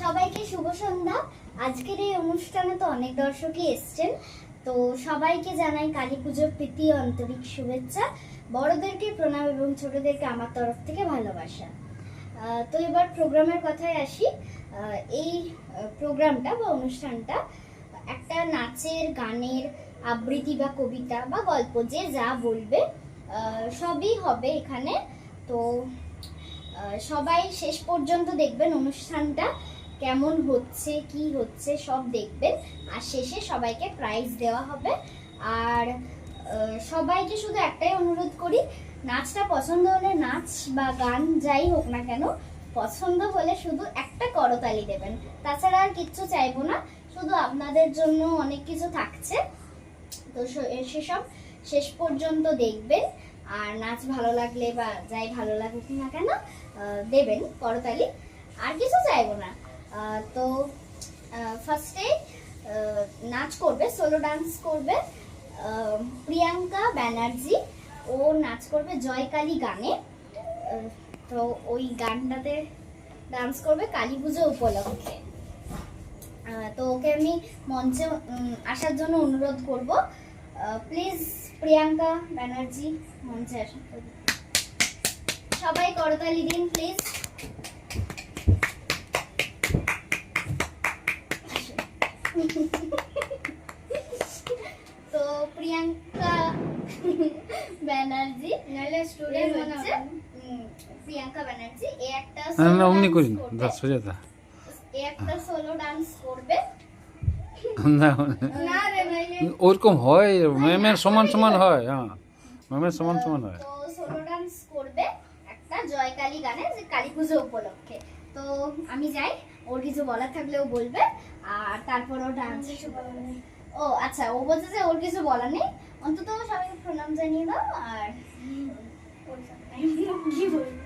সবাইকে শুভ সন্ধ্যা। আজকের এই অনুষ্ঠানে তো অনেক দর্শকই এসছেন। তো সবাইকে জানাই কালী পুজোর প্রীতি আন্তরিক শুভেচ্ছা। বড়দেরকে প্রণাম এবং ছোটদেরকে আমার তরফ থেকে ভালোবাসা। তো এবার প্রোগ্রামের কথায় আসি। এই প্রোগ্রামটা বা অনুষ্ঠানটা একটা নাচের, গানের আবৃত্তি বা কবিতা বা গল্প যে যা বলবে সবই হবে এখানে। তো সবাই শেষ পর্যন্ত দেখবেন অনুষ্ঠানটা, কেমন হচ্ছে, কি হচ্ছে, সব দেখবেন। আর শেষে সবাইকে প্রাইজ দেওয়া হবে। আর সবাইকে শুধু একটাই অনুরোধ করি, নাচটা পছন্দ হলে নাচ বা গান যাই হোক না কেন, পছন্দ হলে শুধু একটা করতালি দেবেন। তাছাড়া আর কিচ্ছু চাইব না, শুধু আপনাদের জন্য অনেক কিছু থাকছে। তো সেসব শেষ পর্যন্ত দেখবেন। আর নাচ ভালো লাগলে বা যাই ভালো লাগুক না কেন দেবেন করতালি, আর কিছু চাইব না। তো ফার্স্টে নাচ করবে সোলো ডান্স করবে প্রিয়াঙ্কা ব্যানার্জি। ও নাচ করবে জয়কালী গানে। তো ওই গানটাতে ডান্স করবে কালী পুজো উপলক্ষে তো ওকে আমি মঞ্চে আসার জন্য অনুরোধ করব। প্লিজ প্রিয়াঙ্কা ব্যানার্জি মঞ্চে আসুন সবাই করতালি দিন প্লিজ তো প্রিয়াঙ্কা ব্যানার্জি নাহলে স্টুডেন্ট হচ্ছে প্রিয়াঙ্কা ব্যানার্জি এ একটা না না অমনি করি না করবে। দা এ একটা সোলো ডান্স করবে। না ওরকম হয় ম্যামের সমান সমান হয় হ্যাঁ। ম্যামের সমান সমান হয়। তো সোলো ডান্স করবে একটা জয়কালী গানে যে কালী পুজো উপলক্ষে। তো আমি যাই ওর কিছু বলার থাকলেও বলবে আর তারপর ও ডান্স ও আচ্ছা ও বলছে যে ওর কিছু বলার নেই। অন্তত সবাইকে প্রণাম জানিয়ে দাও আর কি বলব?